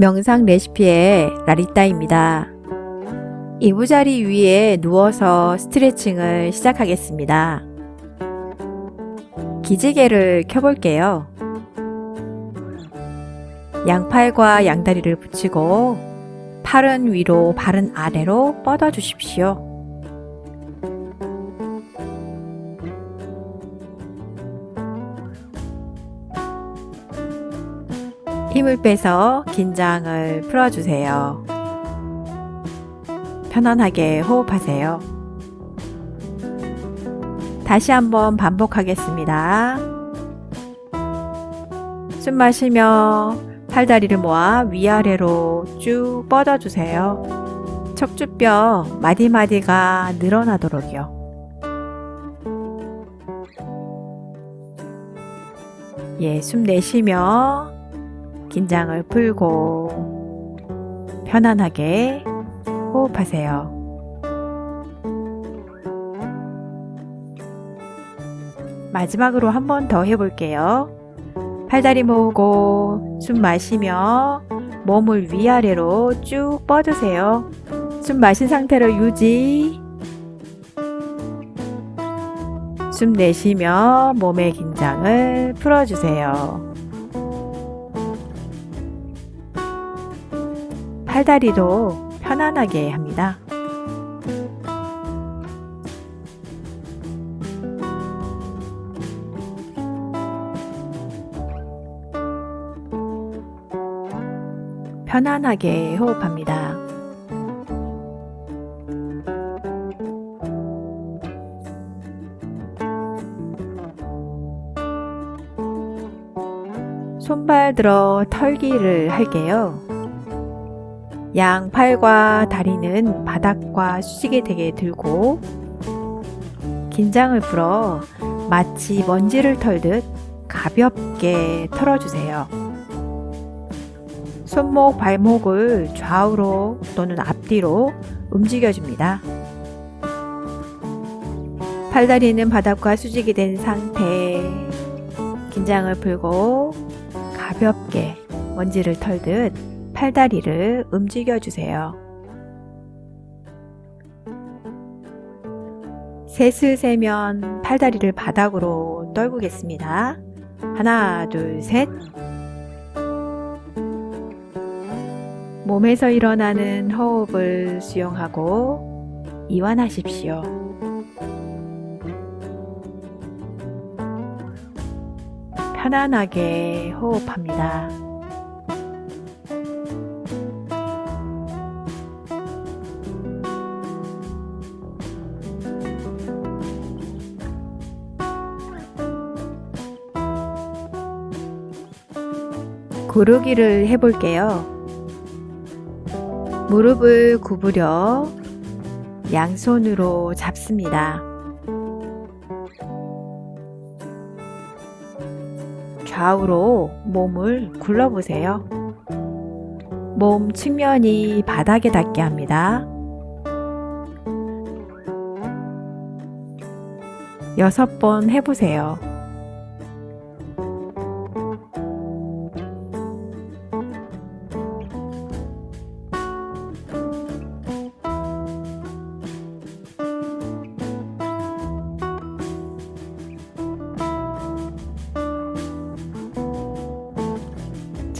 명상 레시피의 라리따입니다. 이부자리 위에 누워서 스트레칭을 시작하겠습니다. 기지개를 켜볼게요. 양팔과 양다리를 붙이고 팔은 위로, 발은 아래로 뻗어 주십시오. 힘을 빼서 긴장을 풀어주세요. 편안하게 호흡하세요. 다시 한번 반복하겠습니다. 숨 마시며 팔다리를 모아 위아래로 쭉 뻗어주세요. 척추뼈 마디마디가 늘어나도록요. 예, 숨 내쉬며 긴장을 풀고 편안하게 호흡하세요. 마지막으로 한 번 더 해볼게요. 팔다리 모으고 숨 마시며 몸을 위아래로 쭉 뻗으세요. 숨 마신 상태로 유지. 숨 내쉬며 몸의 긴장을 풀어주세요. 팔다리도 편안하게 합니다. 편안하게 호흡합니다. 손발 들어 털기를 할게요. 양 팔과 다리는 바닥과 수직에 되게 들고 긴장을 풀어 마치 먼지를 털듯 가볍게 털어주세요. 손목, 발목을 좌우로 또는 앞뒤로 움직여줍니다. 팔다리는 바닥과 수직이 된 상태. 긴장을 풀고 가볍게 먼지를 털듯 팔다리를 움직여 주세요. 셋을 세면 팔다리를 바닥으로 떨구겠습니다. 하나, 둘, 셋. 몸에서 일어나는 호흡을 수용하고 이완하십시오. 편안하게 호흡합니다. 고르기를 해볼게요. 무릎을 구부려 양손으로 잡습니다. 좌우로 몸을 굴러보세요. 몸 측면이 바닥에 닿게 합니다. 여섯 번 해보세요.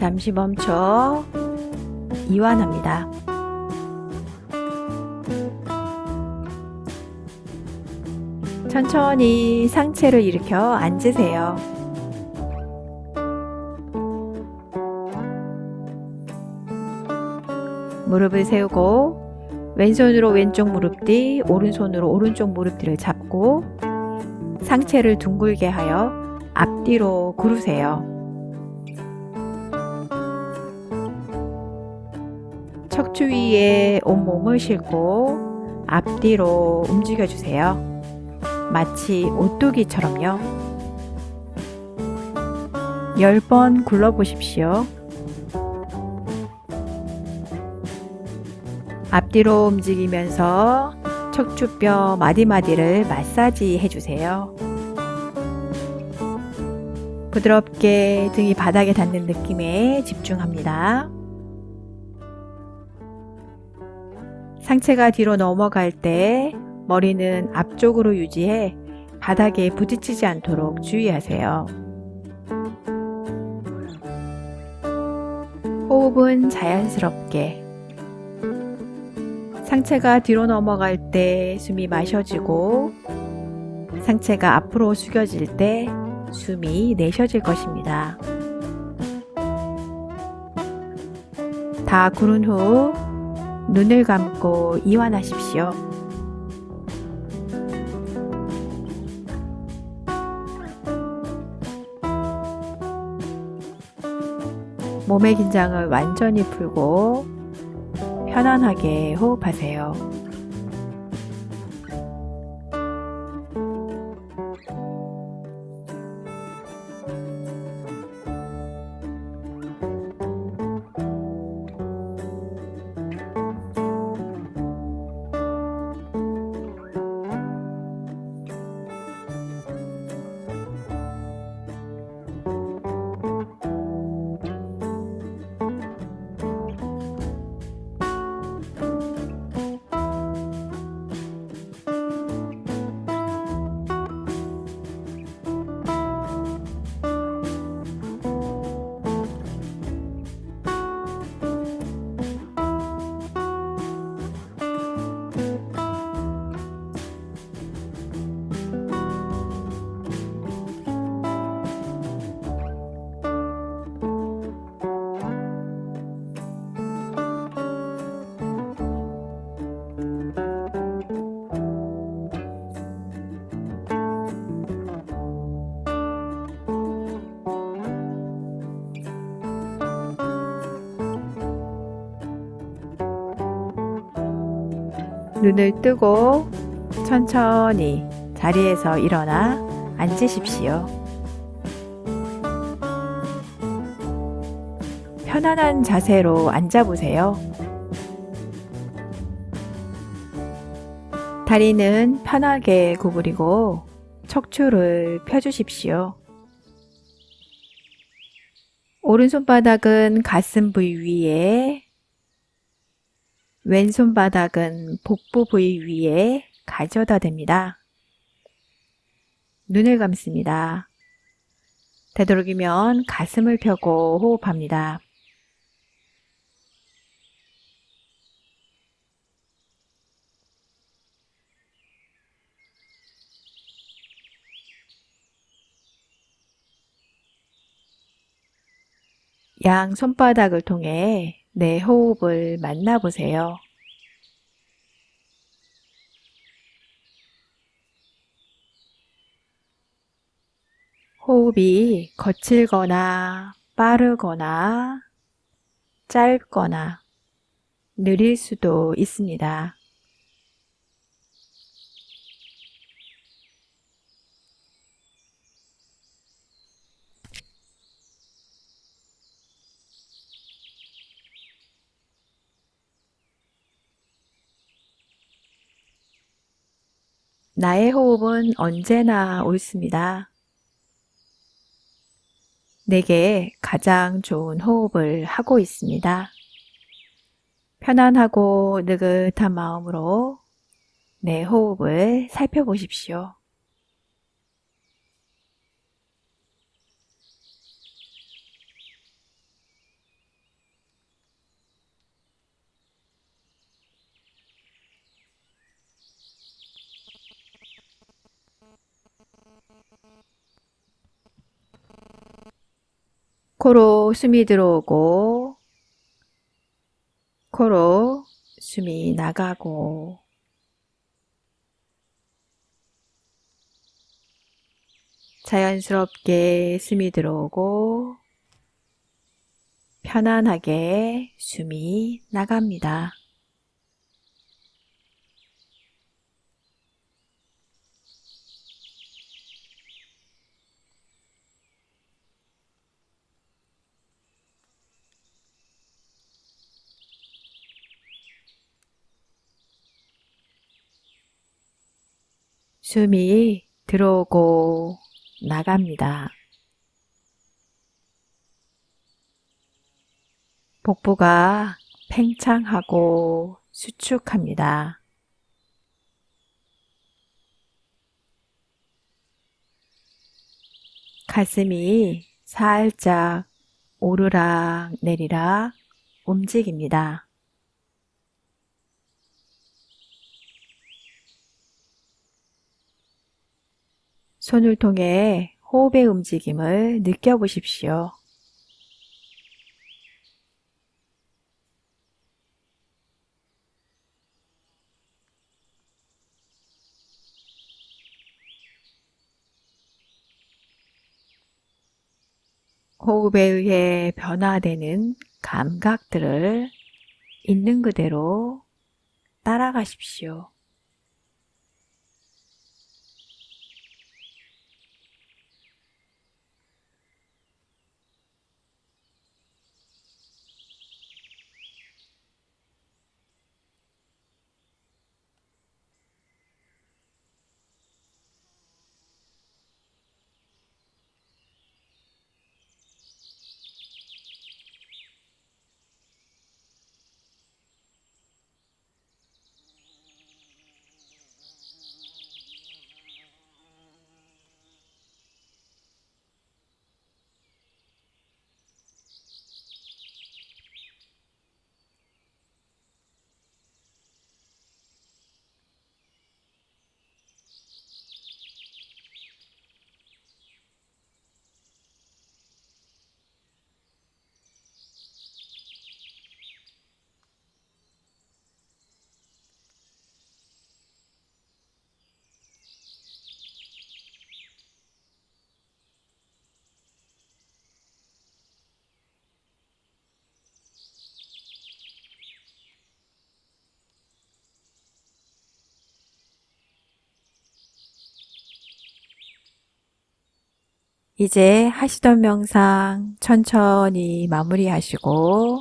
잠시 멈춰 이완합니다. 천천히 상체를 일으켜 앉으세요. 무릎을 세우고 왼손으로 왼쪽 무릎 뒤, 오른손으로 오른쪽 무릎 뒤를 잡고 상체를 둥글게 하여 앞뒤로 구르세요. 척추 위에 온몸을 싣고 앞뒤로 움직여 주세요. 마치 오뚜기처럼요. 10번 굴러 보십시오. 앞뒤로 움직이면서 척추뼈 마디마디를 마사지 해주세요. 부드럽게 등이 바닥에 닿는 느낌에 집중합니다. 상체가 뒤로 넘어갈 때 머리는 앞쪽으로 유지해 바닥에 부딪히지 않도록 주의하세요. 호흡은 자연스럽게. 상체가 뒤로 넘어갈 때 숨이 마셔지고 상체가 앞으로 숙여질 때 숨이 내쉬어질 것입니다. 다 구른 후 눈을 감고 이완하십시오. 몸의 긴장을 완전히 풀고 편안하게 호흡하세요. 눈을 뜨고 천천히 자리에서 일어나 앉으십시오. 편안한 자세로 앉아보세요. 다리는 편하게 구부리고 척추를 펴주십시오. 오른손바닥은 가슴 부위 위에 왼손 바닥은 복부 부위 위에 가져다 댑니다. 눈을 감습니다. 되도록이면 가슴을 펴고 호흡합니다. 양 손바닥을 통해 내 호흡을 만나보세요. 호흡이 거칠거나 빠르거나 짧거나 느릴 수도 있습니다. 나의 호흡은 언제나 옳습니다. 내게 가장 좋은 호흡을 하고 있습니다. 편안하고 느긋한 마음으로 내 호흡을 살펴보십시오. 코로 숨이 들어오고, 코로 숨이 나가고, 자연스럽게 숨이 들어오고, 편안하게 숨이 나갑니다. 숨이 들어오고 나갑니다. 복부가 팽창하고 수축합니다. 가슴이 살짝 오르락 내리락 움직입니다. 손을 통해 호흡의 움직임을 느껴보십시오. 호흡에 의해 변화되는 감각들을 있는 그대로 따라가십시오. 이제 하시던 명상 천천히 마무리하시고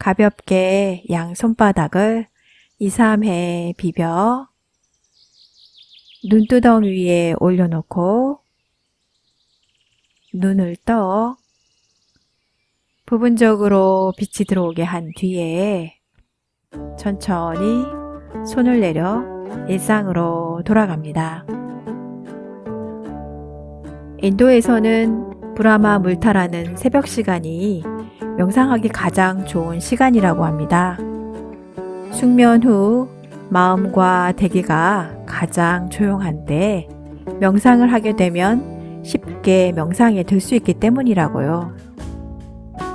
가볍게 양 손바닥을 2, 3회 비벼 눈두덩 위에 올려놓고 눈을 떠 부분적으로 빛이 들어오게 한 뒤에 천천히 손을 내려 일상으로 돌아갑니다. 인도에서는 브라마 물타라는 새벽 시간이 명상하기 가장 좋은 시간이라고 합니다. 숙면 후 마음과 대기가 가장 조용한 때 명상을 하게 되면 쉽게 명상에 들 수 있기 때문이라고요.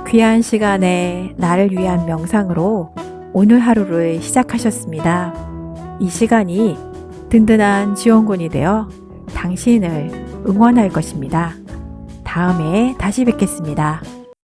귀한 시간에 나를 위한 명상으로 오늘 하루를 시작하셨습니다. 이 시간이 든든한 지원군이 되어 당신을 응원할 것입니다. 다음에 다시 뵙겠습니다.